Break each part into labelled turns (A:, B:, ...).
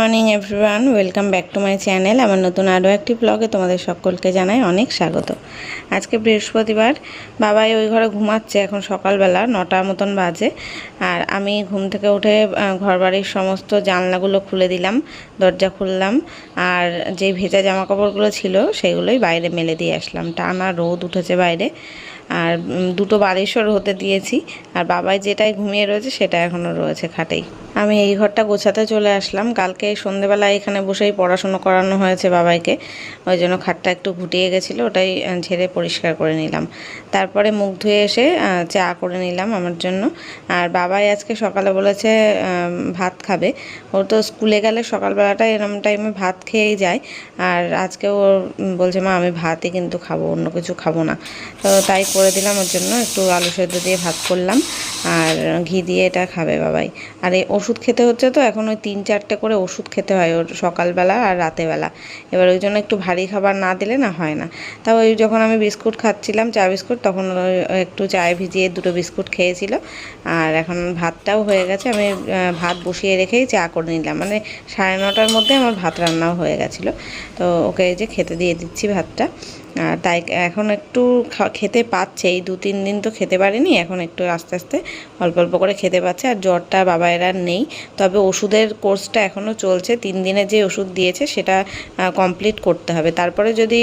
A: Morning everyone welcome back to my channel আমার নতুন আরও একটি ব্লগে তোমাদের সকলকে জানাই অনেক স্বাগত। আজকে বৃহস্পতিবার। বাবাই ওই ঘরে ঘুমাচ্ছে এখন সকালবেলা নটার মতন বাজে। আর আমি ঘুম থেকে উঠে ঘরবাড়ির সমস্ত জানলাগুলো খুলে দিলাম, দরজা খুললাম। আর যে ভেজা জামা কাপড়গুলো ছিল, সেগুলোই বাইরে মেলে দিয়ে আসলাম। টানা রোদ উঠেছে বাইরে। আর দুটো বালিশও হতে দিয়েছি। আর বাবাই যেটাই ঘুমিয়ে রয়েছে, সেটা এখনও রয়েছে খাটেই। আমি এই ঘরটা গোছাতে চলে আসলাম। কালকে সন্ধেবেলা এখানে বসেই পড়াশুনো করানো হয়েছে বাবাইকে। ওই জন্য খাটটা একটু ঘুটিয়ে গেছিল, ওটাই ঝেড়ে পরিষ্কার করে নিলাম। তারপরে মুখ ধুয়ে এসে চা করে নিলাম আমার জন্য। আর বাবাই আজকে সকালে বলেছে ভাত খাবে। ওর তো স্কুলে গেলে সকালবেলাটা এরম টাইমে ভাত খেয়েই যায়। আর আজকে ও বলছে, মা, আমি ভাতই কিন্তু খাব, অন্য কিছু খাব না। তো তাই করে দিলাম ওর জন্য, একটু আলু সেদ্ধ দিয়ে ভাত করলাম। আর ঘি দিয়ে এটা খাবে বাবাই। আর এই ওষুধ খেতে হচ্ছে তো, এখন ওই তিন চারটে করে ওষুধ খেতে হয় ওর সকালবেলা আর রাতেবেলা। এবার ওই জন্য একটু ভারী খাবার না দিলে না হয় না। তাও ওই যখন আমি বিস্কুট খাচ্ছিলাম, চা বিস্কুট, তখন একটু চায়ে ভিজিয়ে দুটো বিস্কুট খেয়েছিল। আর এখন ভাতটাও হয়ে গেছে, আমি ভাত বসিয়ে রেখেই চা করে নিলাম। মানে সাড়ে নটার মধ্যে আমার ভাত রান্নাও হয়ে গেছিল। তো ওকে এই যে খেতে দিয়ে দিচ্ছি ভাতটা। তাই এখন একটু খেতে পাচ্ছে। এই দু তিন দিন তো খেতে পারেনি, এখন একটু আস্তে আস্তে অল্প অল্প করে খেতে পাচ্ছে আর জ্বরটা বাবা এরা নেই। তবে ওষুধের কোর্সটা এখনও চলছে, তিন দিনে যে ওষুধ দিয়েছে সেটা কমপ্লিট করতে হবে। তারপরে যদি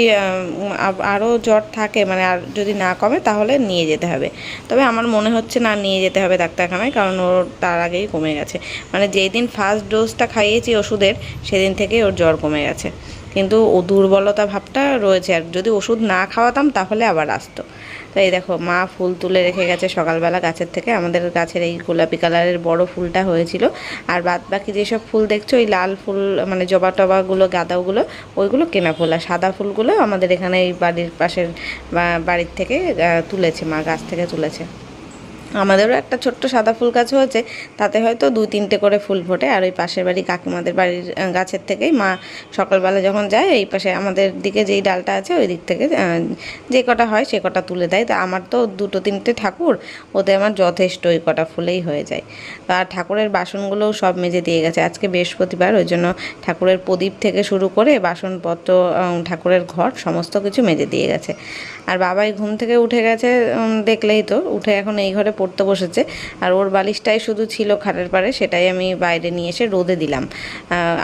A: আরও জ্বর থাকে মানে আর যদি না কমে তাহলে নিয়ে যেতে হবে। তবে আমার মনে হচ্ছে না নিয়ে যেতে হবে ডাক্তারখানায়, কারণ ওর তার আগেই কমে গেছে। মানে যেই দিন ফার্স্ট ডোজটা খাইয়েছি ওষুধের, সেদিন থেকেই ওর জ্বর কমে গেছে। কিন্তু ও দুর্বলতা ভাবটা রয়েছে। আর যদি ওষুধ না খাওয়াতাম, তাহলে আবার আসতো। তো এই দেখো, মা ফুল তুলে রেখে গেছে সকালবেলা গাছের থেকে। আমাদের গাছের এই গোলাপি কালারের বড় ফুলটা হয়েছিল। আর বাদ বাকি যেসব ফুল দেখছ ওই লাল ফুল মানে জবা টবাগুলো, গাঁদাগুলো, ওইগুলো কেনা ফুল। আর সাদা ফুলগুলো আমাদের এখানে এই বাড়ির পাশের বাড়ির থেকে তুলেছে মা, গাছ থেকে তুলেছে। আমাদেরও একটা ছোট্ট সাদা ফুল গাছ হয়েছে, তাতে হয়তো দু তিনটে করে ফুল ফোটে। আর ওই পাশের বাড়ি কাকিমাদের বাড়ির গাছের থেকেই মা সকালবেলা যখন যায়, এই পাশে আমাদের দিকে যেই ডালটা আছে, ওই দিক থেকে যে কটা হয় সে কটা তুলে দেয়। তা আমার তো দুটো তিনটে ঠাকুর, ওতে আমার যথেষ্ট ওই কটা ফুলেই হয়ে যায়। আর ঠাকুরের বাসনগুলোও সব মেজে দিয়ে গেছে। আজকে বৃহস্পতিবার, ওই জন্য ঠাকুরের প্রদীপ থেকে শুরু করে বাসনপত্র ঠাকুরের ঘর, সমস্ত কিছু মেজে দিয়ে গেছে। আর বাবাই ঘুম থেকে উঠে গেছে দেখলেই তো, উঠে এখন এই ঘরে পড়তে বসেছে। আর ওর বালিশটাই শুধু ছিল খাটের পাড়ে, সেটাই আমি বাইরে নিয়ে এসে রোদে দিলাম।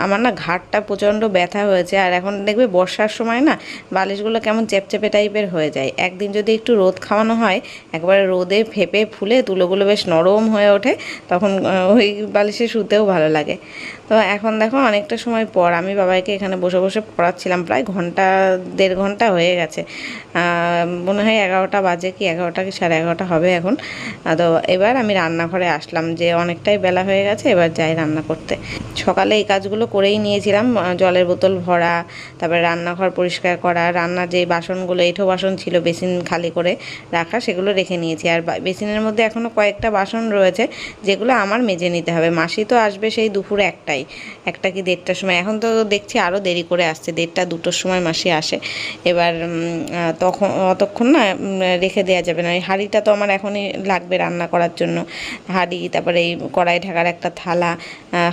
A: আমার না ঘাটটা প্রচণ্ড ব্যথা হয়েছে, আর এখন দেখবে বর্ষার সময় না, বালিশগুলো কেমন চেপচেপে টাইপের হয়ে যায়। একদিন যদি একটু রোদ খাওয়ানো হয়, একবারে রোদে ফেপে ফুলে তুলোগুলো বেশ নরম হয়ে ওঠে, তখন ওই বালিশে শুতেও ভালো লাগে। তো এখন দেখো অনেকটা সময় পর আমি বাবাইকে এখানে বসে বসে পড়াচ্ছিলাম, প্রায় ঘণ্টা, দেড় ঘণ্টা হয়ে গেছে। মনে হয় এগারোটা বাজে কি, এগারোটা কি সাড়ে এগারোটা হবে এখন। তো এবার আমি রান্নাঘরে আসলাম যে অনেকটাই বেলা হয়ে গেছে, এবার যাই রান্না করতে। সকালে এই কাজগুলো করেই নিয়েছিলাম জলের বোতল ভরা, তারপরে রান্নাঘর পরিষ্কার করা রান্নার যে বাসনগুলো, এঁঠো বাসন ছিল বেসিন খালি করে রাখা, সেগুলো রেখে নিয়েছি। আর বেসিনের মধ্যে এখনও কয়েকটা বাসন রয়েছে, যেগুলো আমার মেজে নিতে হবে। মাসি তো আসবে সেই দুপুর একটাই একটা কি দেড়টার সময়। এখন তো দেখছি আরও দেরি করে আসছে দেড়টা দুটোর সময় মাসি আসে। এবার তখন অতক্ষণ না রেখে দেওয়া যাবে না। এই হাঁড়িটা তো আমার এখনই লাগবে রান্না করার জন্য। হাঁড়ি তারপরে এই কড়াই ঢাকার একটা থালা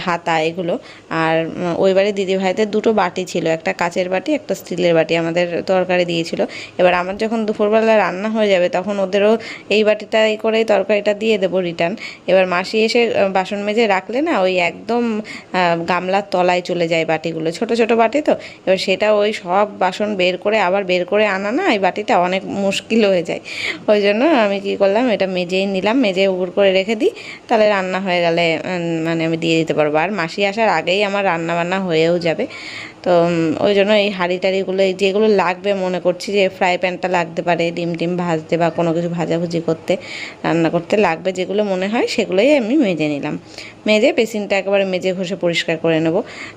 A: হাতা এগুলো। আর উম, ওই বাড়ি দিদি ভাইদের দুটো বাটি ছিল। একটা কাচের বাটি একটা স্টিলের বাটি আমাদের তরকারি দিয়েছিল। এবার আমার যখন দুপুরবেলা রান্না হয়ে যাবে তখন ওদেরও এই বাটিটা এই করেই তরকারিটা দিয়ে দেবো রিটার্ন। এবার মাসি এসে বাসন মেজে রাখলে না ওই একদম গামলার তলায় চলে যায় বাটিগুলো। ছোট ছোট বাটি তো। এবার সেটা ওই সব বাসন বের করে আবার বের করে আনা না, এই বাটিটা অনেক মুশকিল হয়ে যায়। ওই জন্য আমি কি করলাম, এটা মেজেই নিলাম মেজে উগুর করে রেখে দিই। তাহলে রান্না হয়ে গেলে মানে আমি দিয়ে দিতে পারব। আর মাসি আসার আগেই আমার রান্না বান্না হয়েও যাবে। তো ওই জন্য এই হাঁড়ি টাড়িগুলো যেগুলো লাগবে মনে করছি যে ফ্রাই প্যানটা লাগতে পারে, ডিম টিম ভাজতে বা কোনো কিছু ভাজাভুজি করতে, রান্না করতে লাগবে যেগুলো মনে হয় সেগুলোই আমি মেজে নিলাম। মেজে বেসিনটা একেবারে মেজে ঘষে পরিষ্কার করে নেব।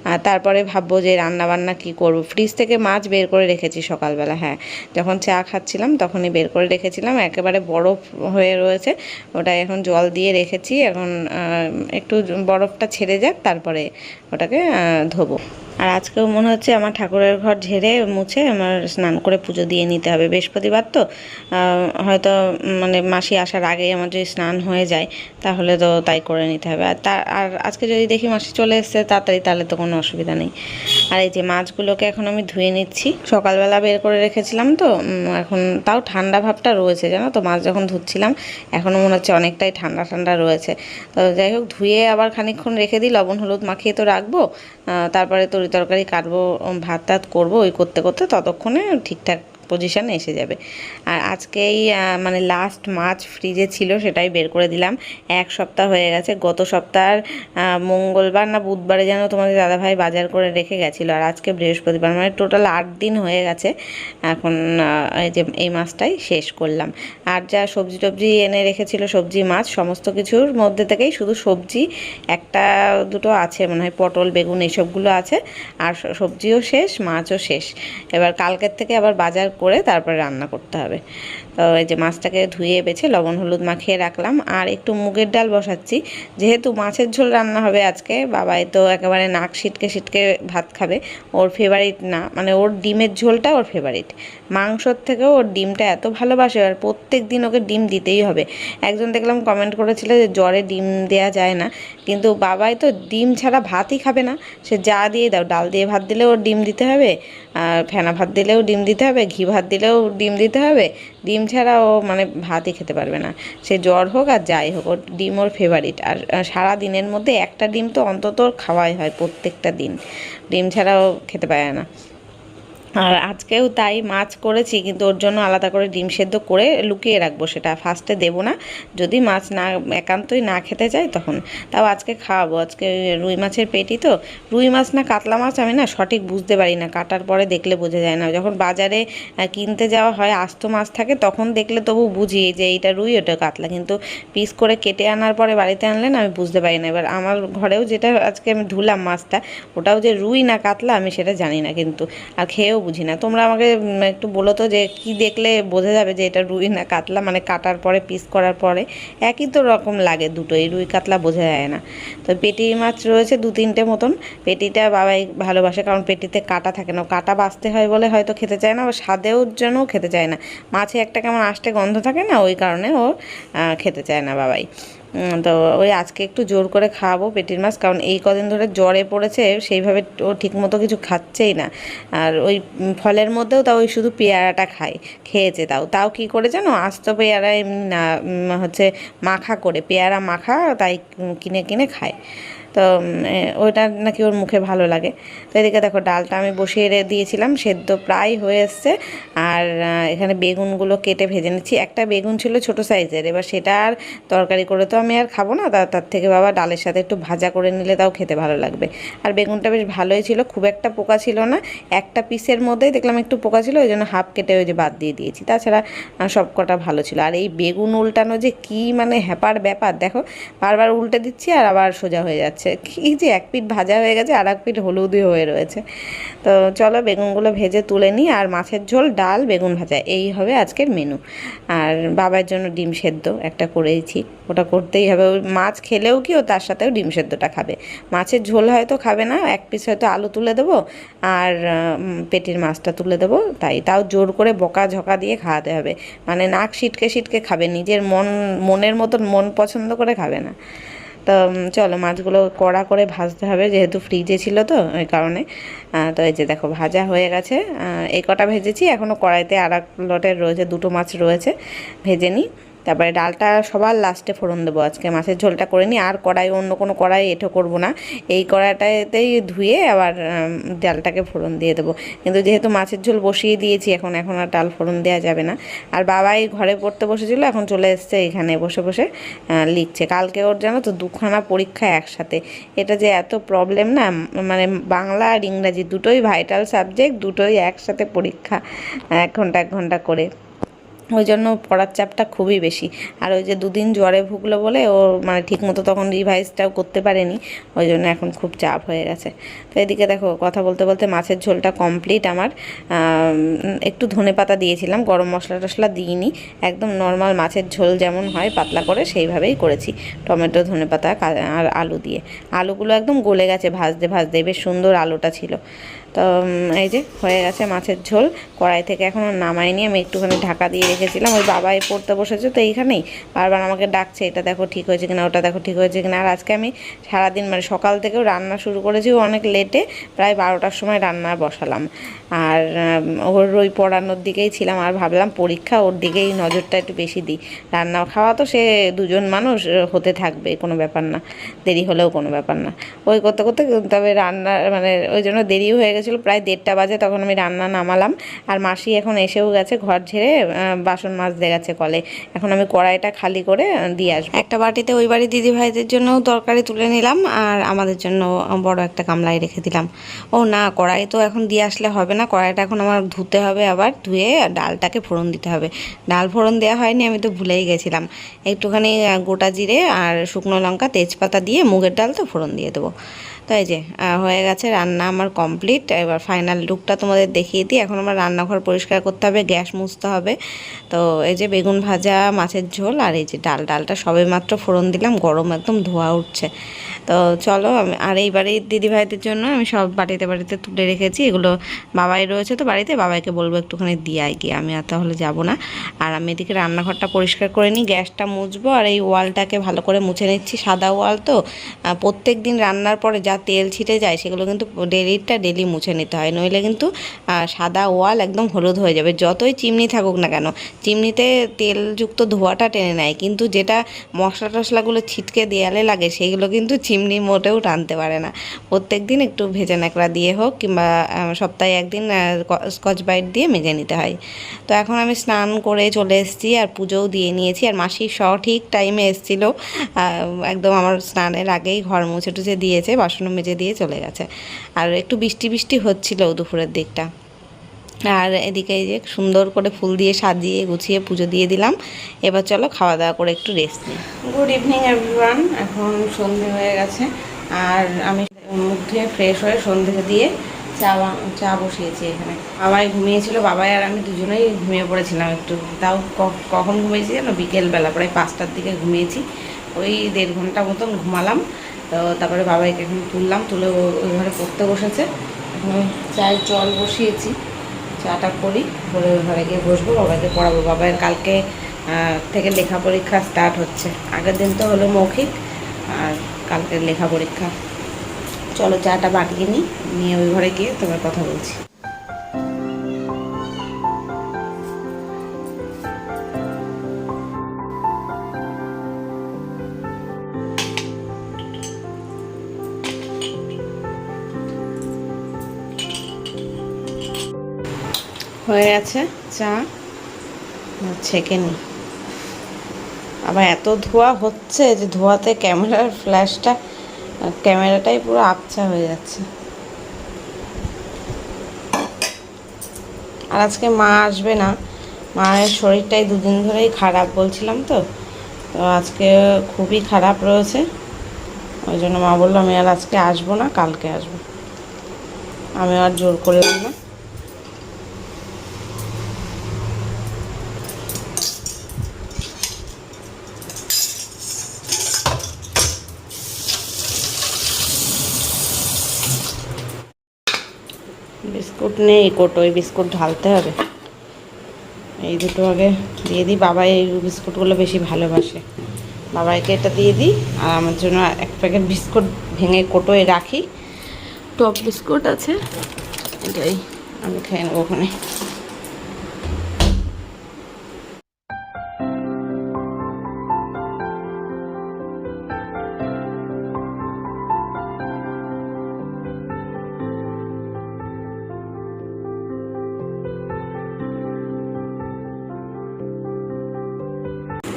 A: আর তারপরে ভাববো যে রান্না বান্না কী করব। ফ্রিজ থেকে মাছ বের করে রেখেছি সকালবেলা হ্যাঁ। যখন চা খাচ্ছিলাম তখনই বের করে রেখেছিলাম, একেবারে বরফ হয়ে রয়েছে। ওটা এখন জল দিয়ে রেখেছি, এখন একটু বরফটা ছেড়ে যাক, তারপরে ওটাকে ধোবো। আর আজকেও মনে হচ্ছে আমার ঠাকুরের ঘর ঝেড়ে মুছে আমার স্নান করে পুজো দিয়ে নিতে হবে। বৃহস্পতিবার তো হয়তো মানে মাসি আসার আগেই আমার যদি স্নান হয়ে যায়, তাহলে তো তাই করে নিতে হবে। আর তা আর আজকে যদি দেখি মাসি চলে এসছে তাড়াতাড়ি, তাহলে তো কোনো অসুবিধা নেই। আর এই যে মাছগুলোকে এখন আমি ধুয়ে নিচ্ছি। সকালবেলা বের করে রেখেছিলাম তো এখন তাও ঠান্ডা ভাবটা রয়েছে, জানো তো, মাছ যখন ধুচ্ছিলাম এখনও মনে হচ্ছে অনেকটাই ঠান্ডা ঠান্ডা রয়েছে। তো যাই হোক, ধুয়ে আবার খানিকক্ষণ রেখে দিই, লবণ, হলুদ মাখিয়ে তো রাখব তারপরে তারপরে তরি তরকারি কাটবো ভাত টাত করব ওই করতে করতে ততক্ষণে ঠিকঠাক পজিশানে এসে যাবে। আর আজকেই মানে লাস্ট মাছ ফ্রিজে ছিল সেটাই বের করে দিলাম। এক সপ্তাহ হয়ে গেছে গত সপ্তাহের আহ, মঙ্গলবার না বুধবারে যেন তোমাদের দাদাভাই বাজার করে রেখে গেছিল। আর আজকে বৃহস্পতিবার মানে টোটাল আট দিন হয়ে গেছে। এখন এই যে এই মাছটাই শেষ করলাম। আর যা সবজি টবজি এনে রেখেছিল সবজি মাছ সমস্ত কিছুর মধ্যে থেকেই শুধু সবজি একটা দুটো আছে মনে হয় পটল বেগুন এইসবগুলো আছে। আর সবজিও শেষ মাছও শেষ। এবার কালকের থেকে আবার বাজার করে তারপরে রান্না করতে হবে। তো যে মাছটাকে ধুয়ে বেছে লবণ, হলুদ মাখিয়ে রাখলাম। আর একটু মুগের ডাল বসাচ্ছি। যেহেতু মাছের ঝোল রান্না হবে আজকে, বাবাই তো একেবারে নাক সিটকে সিটকে ভাত খাবে। ওর ফেভারিট না মানে ওর ডিমের ঝোলটা ওর ফেভারিট মাংসর থেকেও ওর ডিমটা এত ভালোবাসে, আর প্রত্যেক দিন ওকে ডিম দিতেই হবে। একজন দেখলাম কমেন্ট করেছিল যে জ্বরে ডিম দেওয়া যায় না। কিন্তু বাবাই তো ডিম ছাড়া ভাতই খাবে না। সে যা দিয়ে দাও, ডাল দিয়ে ভাত দিলেও ওর ডিম দিতে হবে, আর ফেনা ভাত দিলেও ডিম দিতে হবে, ঘি ভাত দিলেও ডিম দিতে হবে। ডিম ছাড়া ও মানে ভাতই খেতে পারবে না। সে জ্বর হোক আর যাই হোক, ওর ডিম ওর ফেভারিট আর সারা দিনের মধ্যে একটা ডিম তো অন্তত খাওয়াই হয় প্রত্যেকটা দিন। ডিম ছাড়াও খেতে পারে না। আর আজকেও তাই মাছ করেছি, কিন্তু ওর জন্য আলাদা করে ডিম সেদ্ধ করে লুকিয়ে রাখব সেটা। ফার্স্টে দেবো না, যদি মাছ না, একান্তই না খেতে চায় তখন। তাও আজকে খাওয়াবো, আজকে রুই মাছের পেটি তো। রুই মাছ না কাতলা মাছ আমি না সঠিক বুঝতে পারি না, কাটার পরে দেখলে বোঝা যায় না। যখন বাজারে কিনতে যাওয়া হয়, আস্ত মাছ থাকে, তখন দেখলে তবু বুঝি যে এইটা রুই, ওটা কাতলা। কিন্তু পিস করে কেটে আনার পরে বাড়িতে আনলে না আমি বুঝতে পারি না। এবার আমার ঘরেও যেটা আজকে আমি ধুলাম মাছটা, ওটাও যে রুই না কাতলা আমি সেটা জানি না কিন্তু। আর খেয়েও বুঝি না তোমরা আমাকে একটু বলো তো যে কি দেখলে বোঝা যাবে যে এটা রুই না কাতলা? মানে কাটার পরে পিস করার পরে একই তো রকম লাগে দুটোই, রুই কাতলা বোঝা যায় না। তো পেটি মাছ রয়েছে দু তিনটে মতন। পেটিটা বাবাই ভালোবাসে কারণ পেটিতে কাটা থাকে না। কাটা বাঁচতে হয় বলে হয়তো খেতে চায় না বা স্বাদেও জন্য খেতে চায় না। মাছে একটা কেমন আষ্টে গন্ধ থাকে না, ওই কারণে ও খেতে চায় না বাবাই। তো ওই আজকে একটু জোর করে খাওয়াবো পেটির মাছ, কারণ এই কদিন ধরে জ্বরে পড়েছে, সেইভাবে ও ঠিকমতো কিছু খাচ্ছেই না। আর ওই ফলের মধ্যেও তাও ওই শুধু পেয়ারাটা খায়, খেয়েছে তাও। তাও কি করে জানো? আস্ত পেয়ারা এমনি না হচ্ছে মাখা করে, পেয়ারা মাখা তাই কিনে কিনে খায়। তো ওইটা নাকি ওর মুখে ভালো লাগে। তো এদিকে দেখো, ডালটা আমি বসিয়ে দিয়েছিলাম, সেদ্ধ প্রায় হয়ে এসছে। আর এখানে বেগুনগুলো কেটে ভেজে নিচ্ছি। একটা বেগুন ছিল ছোট সাইজের, এবার সেটা আর তরকারি করে তো আমি আর খাব না। তার থেকে বাবা ডালের সাথে একটু ভাজা করে নিলে তাও খেতে ভালো লাগবে। আর বেগুনটা বেশ ভালোই ছিল, খুব একটা পোকা ছিল না। একটা পিসের মধ্যেই দেখলাম একটু পোকা ছিল, ওই জন্য হাফ কেটে ওই যে বাদ দিয়ে দিয়েছি। তাছাড়া সব কটা ভালো ছিল। আর এই বেগুন উল্টানো যে কি মানে হ্যাপার ব্যাপার, দেখো। বারবার উল্টে দিচ্ছি আর আবার সোজা হয়ে যাচ্ছে। কি যে এক পিঠ ভাজা হয়ে গেছে, আর এক পিঠ হলুদই হয়ে রয়েছে। তো চলো বেগুনগুলো ভেজে তুলে নিই, আর মাছের ঝোল, ডাল, বেগুন ভাজা, এই হবে আজকের মেনু আর বাবার জন্য ডিম সেদ্ধ একটা করেইছি ওটা করতেই হবে। মাছ খেলেও কি ও তার সাথেও ডিম সেদ্ধটা খাবে। মাছের ঝোল হয়তো খাবে না, এক পিস হয়তো আলু তুলে দেবো, আর পেটির মাছটা তুলে দেবো, তাই। তাও জোর করে বকা ঝকা দিয়ে খাওয়াতে হবে। মানে নাক সিটকে সিটকে খাবে, নিজের মন, মনের মতন মন পছন্দ করে খাবে না। তো চলো মাছগুলো কড়া করে ভাজতে হবে, যেহেতু ফ্রিজে ছিল তো, ওই কারণে। তো এই যে দেখো, ভাজা হয়ে গেছে। এই কটা ভেজেছি এখনও কড়াইতে আর এক লটের রয়েছে, দুটো মাছ রয়েছে, ভেজে নিই। তারপরে ডালটা সবার লাস্টে ফোড়ন দেবো। আজকে মাছের ঝোলটা করে নিই, আর কড়াই, অন্য কোনো কড়াই এঁটো করব না। এই কড়াইটাতেই ধুয়ে আবার ডালটাকে ফোড়ন দিয়ে দেবো। কিন্তু যেহেতু মাছের ঝোল বসিয়ে দিয়েছি, এখন এখন আর ডাল ফোড়ন দেওয়া যাবে না। আর বাবাই ঘরে পড়তে বসেছিল, এখন চলে এসছে এখানে বসে বসে লিখছে। কালকে ওর জানো তো দুখানা পরীক্ষা একসাথে। এটা যে এত প্রবলেম না মানে বাংলা আর ইংরাজি দুটোই ভাইটাল সাবজেক্ট দুটোই একসাথে পরীক্ষা এক ঘণ্টা এক ঘণ্টা করে। ওই জন্য পড়ার চাপটা খুবই বেশি। আর ওই যে দুদিন জ্বরে ভুগলো বলে ও মানে ঠিকমতো তখন রিভাইজটাও করতে পারেনি, ওই জন্য এখন খুব চাপ হয়ে গেছে। তো এদিকে দেখো, কথা বলতে বলতে মাছের ঝোলটা কমপ্লিট আমার। একটু ধনে পাতা দিয়েছিলাম, গরম মশলা টশলা দিইনি। একদম নর্মাল মাছের ঝোল যেমন হয়, পাতলা করে সেইভাবেই করেছি। টমেটো, ধনে পাতা আর আলু দিয়ে। আলুগুলো একদম গলে গেছে, ভাজতে ভাজতে। বেশ সুন্দর আলুটা ছিল। তো এই যে হয়ে গেছে মাছের ঝোল। কড়াই থেকে এখনও নামাইনি, আমি একটুখানি ঢাকা দিয়ে রেখেছিলাম। ওই বাবাই পড়তে বসেছে তো এইখানেই। বারবার আমাকে ডাকছে, এটা দেখো ঠিক হয়েছে কিনা, ওটা দেখো ঠিক হয়েছে কিনা। আর আজকে আমি সারাদিন মানে সকাল থেকেও রান্না শুরু করেছি অনেক লেটে প্রায় বারোটার সময় রান্না বসালাম। আর ওর ওই পড়ানোর দিকেই ছিলাম, আর ভাবলাম পরীক্ষা ওর দিকেই নজরটা একটু বেশি দিই। রান্না, খাওয়া তো সে দুজন মানুষ হতে থাকবে, কোনো ব্যাপার না। দেরি হলেও কোনো ব্যাপার না। ওই করতে করতে, তবে রান্না মানে ওই জন্য দেরি হয়ে গেছিল প্রায় দেড়টা বাজে, তখন আমি রান্না নামালাম। আর মাসি এখন এসেও গেছে ঘর ঝেড়ে বাসন মাজতে গেছে কলে। এখন আমি কড়াইটা খালি করে দিয়ে আসব। একটা বাটিতে ওই বাড়ি দিদি ভাইদের জন্যও তরকারি তুলে নিলাম, আর আমাদের জন্য বড় একটা গামলায় রেখে দিলাম। ও না, কড়াই তো এখন দিয়ে আসলে হবে না, কড়াইটা এখন আমার ধুতে হবে আবার, ধুয়ে ডালটাকে ফোড়ন দিতে হবে। ডাল ফোড়ন দেওয়া হয়নি, আমি তো ভুলেই গেছিলাম। একটুখানি গোটা জিরে আর শুকনো লঙ্কা, তেজপাতা দিয়ে মুগের ডাল তো ফোড়ন দিয়ে দেবো। তো এই যে হয়ে গেছে রান্না আমার কমপ্লিট এবার ফাইনাল লুকটা তোমাদের দেখিয়ে দিই। এখন আমার রান্নাঘর পরিষ্কার করতে হবে, গ্যাস মুছতে হবে। তো এই যে বেগুন ভাজা, মাছের ঝোল আর এই যে ডাল, ডালটা সবে মাত্র ফোড়ন দিলাম, গরম একদম ধোয়া উঠছে। তো চলো আমি, আর এই বাড়ির দিদিভাইদের জন্য আমি সব বাড়িতে বাড়িতে তুলে রেখেছি। এগুলো বাবাই রয়েছে তো বাড়িতে, বাবাইকে বলব একটুখানি দিয়ে গিয়ে, আমি আর তাহলে যাব না। আর আমি এদিকে রান্নাঘরটা পরিষ্কার করে নিই, গ্যাসটা মুছবো। আর এই ওয়ালটাকে ভালো করে মুছে নিচ্ছি, সাদা ওয়াল তো। প্রত্যেক দিন রান্নার পরে যা তেল ছিটে যায় সেগুলো কিন্তু ডেলিটা ডেলি মুছে নিতে হয়। নইলে কিন্তু সাদা ওয়াল একদম হলুদ হয়ে যাবে। যতই চিমনি থাকুক না কেন, চিমনিতে তেলযুক্ত ধোয়াটা টেনে নেয়। কিন্তু যেটা মশলা টশলাগুলো ছিটকে দেয়ালে লাগে, সেগুলো কিন্তু চিমনি মোটেও টানতে পারে না। প্রত্যেক দিন একটু ভেজে ন্যাকড়া দিয়ে হোক কিংবা সপ্তাহে একদিন স্কচ বাইট দিয়ে মেজে নিতে হয়। তো এখন আমি স্নান করে চলে এসেছি আর পুজোও দিয়ে নিয়েছি। আর মাসি সঠিক টাইমে এসেছিল একদম আমার স্নানের আগেই ঘর মুছে টুছে দিয়েছে বাসনও মেজে দিয়ে চলে গেছে। আর একটু বৃষ্টি বৃষ্টি হচ্ছিল দুপুরের দিকটা। আর এদিকে যে সুন্দর করে ফুল দিয়ে সাজিয়ে গুছিয়ে পুজো দিয়ে দিলাম। এবার চলো খাওয়া দাওয়া করে একটু রেস্ট নিই। গুড ইভিনিং এভরিওয়ান এখন সন্ধে হয়ে গেছে। আর আমি মুখ ফ্রেশ হয়ে সন্ধে দিয়ে চা চা বসিয়েছি এখানে। বাবাই ঘুমিয়েছিল, বাবাই আর আমি দুজনেই ঘুমিয়ে পড়েছিলাম একটু। তাও কখন ঘুমিয়েছি জানো বিকেলবেলা, প্রায় পাঁচটার দিকে ঘুমিয়েছি। ওই দেড় ঘণ্টা মতন ঘুমালাম। তো তারপরে বাবাকে এখন তুললাম, তুলে ওই ঘরে পড়তে বসেছে। এখন চায়ের জল বসিয়েছি, চাটা করি করে ওই ঘরে গিয়ে বসবো বাবাকে পড়াবো। বাবার কালকে থেকে লেখা পরীক্ষা স্টার্ট হচ্ছে। আগের দিন তো হলো মৌখিক, আর কালকের লেখা পরীক্ষা। চলো চাটা বাটিয়ে নিই, নিয়ে ওই ঘরে গিয়ে তোমার কথা বলছি। হয়ে গেছে চা ছেঁকে নি। আবার এত ধোয়া হচ্ছে যে ধোয়াতে ক্যামেরার ফ্ল্যাশটা ক্যামেরাটাই পুরো আবছা হয়ে যাচ্ছে। আর আজকে মা আসবে না। মায়ের শরীরটাই দুদিন ধরেই খারাপ বলছিলাম তো। তো আজকে খুবই খারাপ রয়েছে। ওই জন্য মা বলল, আমি আর আজকে আসব না, কালকে আসব। আমি আর জোর করলাম না। নেই কোটোয় বিস্কুট ঢালতে হবে। এই দুটো আগে দিয়ে দিই বাবা এই বিস্কুটগুলো বেশি ভালোবাসে। বাবাইকে এটা দিয়ে দিই, আর আমার জন্য এক প্যাকেট বিস্কুট ভেঙে কোটোয় রাখি। টপ বিস্কুট আছে, এটাই আমি খেয়ে নেব ওখানে।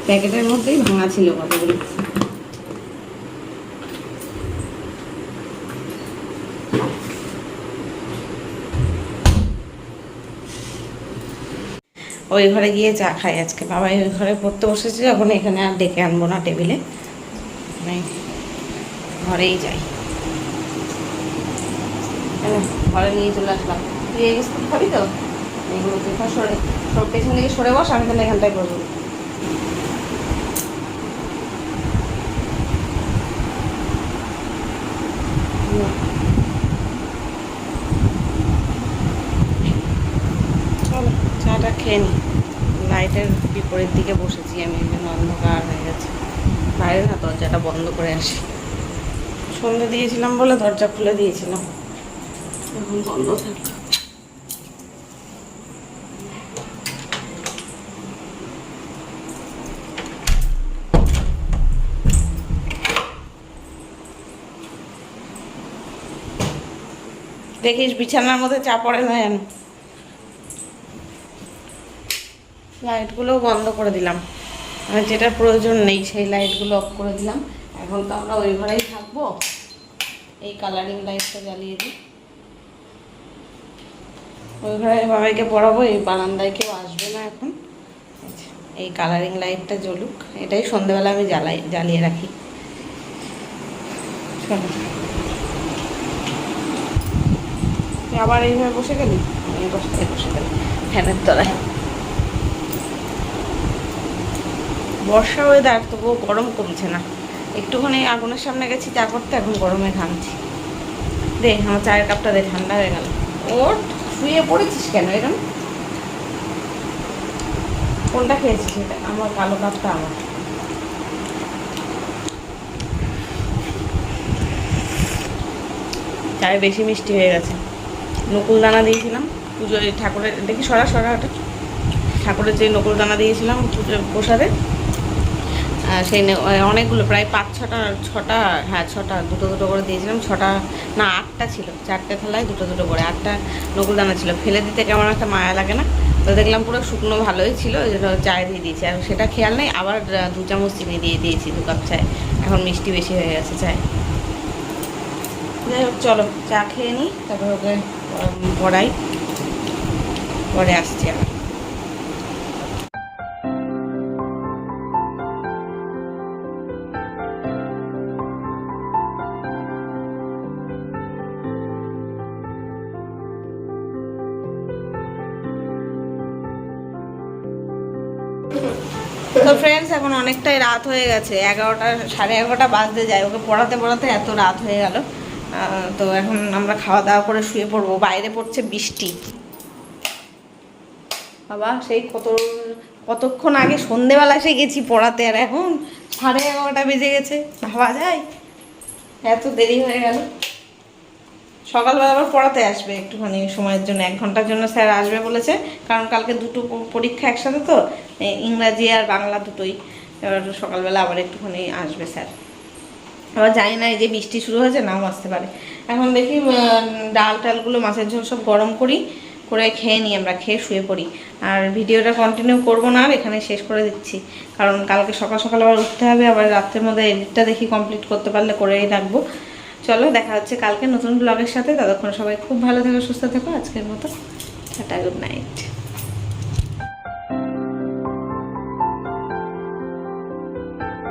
A: প্যাকেটের মধ্যেই ভাঙা ছিল কতগুলো?
B: ওই ঘরে গিয়ে চা খাই আজকে। বাবাই ওই ঘরে পড়তে বসেছে যখন এখানে আর ডেকে আনব না টেবিলে। মানে ঘরেই যাই। ঘরে নিয়ে চলে আসলাম। তুই এই খাবি তো? এইগুলো তুই সরে, সব পেছন দিকে সরে বস, আমি তাহলে এখানটায় বসবো। চলো, চাটা খেয়ে নি। লাইটের বিপরীত দিকে বসেছি আমি একজন অন্ধকার হয়ে গেছে। বাইরে না, দরজাটা বন্ধ করে আসি। সন্ধে দিয়েছিলাম বলে দরজা খুলে দিয়েছিলাম। এখন বন্ধ থাকে দেখিস, বিছানার মধ্যে চা পড়ে না যেন। লাইটগুলো বন্ধ করে দিলাম। আর যেটা প্রয়োজন নেই, সেই লাইটগুলো অফ করে দিলাম। এখন তো আমরা ওই ঘরেই থাকব। এই কালারিং লাইটটা জ্বালিয়ে দিই। ওই ঘরে বাবাইকে পড়াবো, এই বারান্দায় কেউ আসবে না এখন। এই কালারিং লাইটটা জ্বলুক। এটাই সন্ধেবেলা আমি জ্বালাই, জ্বালিয়ে রাখি। চলো। তুই আবার এইভাবে বসে গেলি? আমি বসে বসে গেলি। ফ্যানের তলায়। বর্ষা ওয়েদার তবুও গরম কমছে না। একটুখানি আগুনের সামনে গেছি, চা করতে এখন গরমে ঘামছি। দে, আমার চায়ের কাপটা দে, ঠান্ডা হয়ে গেল। ওর শুয়ে পড়েছিস কেন এরকম কোনটা খেয়েছিস এটা আমার কালো কাপটা আমার। চায়ে বেশি মিষ্টি হয়ে গেছে। নকুল দানা দিয়েছিলাম পুজোয় ঠাকুরের, দেখি সরা সরা, ওটা ঠাকুরের যে নকুল দানা দিয়েছিলাম পুজো প্রসাদে সেই অনেকগুলো, প্রায় পাঁচ ছটা ছটা হ্যাঁ ছটা, দুটো দুটো করে দিয়েছিলাম, ছটা, না, আটটা ছিল, চারটে থালায় দুটো দুটো করে, আটটা নকুল দানা ছিল। ফেলে দিতে কেমন একটা মায়া লাগে না? তো দেখলাম পুরো শুকনো ভালোই ছিল, ওই জন্য চায় দিয়ে দিয়েছি। আর সেটা খেয়াল নেই, আবার দু চামচ চিনি দিয়ে দিয়েছি, দু কাপ চায়। এখন মিষ্টি বেশি হয়ে গেছে চায়। যাই হোক, চলো, চা খেয়ে নিই তারপর ওকে পড়াই। পরে আসছি আবার। তো ফ্রেন্ডস এখন অনেকটাই রাত হয়ে গেছে। এগারোটা, সাড়ে এগারোটা বাজতে যায়। ওকে পড়াতে পড়াতে এত রাত হয়ে গেল। তো এখন আমরা খাওয়া দাওয়া করে শুয়ে পড়ব। বাইরে পড়ছে বৃষ্টি। বাবা, সেই কত কতক্ষণ আগে সন্ধেবেলা এসে গেছি পড়াতে, আর এখন সাড়ে এগারোটা বেজে গেছে। ভাবা যায় এত দেরি হয়ে গেল। সকালবেলা আবার পড়াতে আসবে একটুখানি সময়ের জন্য, এক ঘণ্টার জন্য স্যার আসবে বলেছে, কারণ কালকে দুটো পরীক্ষা একসাথে তো ইংরাজি আর বাংলা দুটোই। এবার সকালবেলা আবার একটুখানি আসবে স্যার। আবার জানি না এই যে বৃষ্টি শুরু হয়েছে, নাও আসতে পারে। এখন দেখি ডাল টালগুলো মাছের ঝোল সব গরম করি, করে খেয়ে নিই আমরা, খেয়ে শুয়ে পড়ি। আর ভিডিওটা কন্টিনিউ করব না আর এখানে শেষ করে দিচ্ছি। কারণ কালকে সকাল সকাল আবার উঠতে হবে, আবার রাত্রের মধ্যে এডিটটা দেখি কমপ্লিট করতে পারলে করেই রাখব। চলো, দেখা হচ্ছে কালকে নতুন ব্লগের সাথে। ততক্ষণ সবাই খুব ভালো থেকো, সুস্থ থেকো। আজকের মতো, টাটা গুড নাইট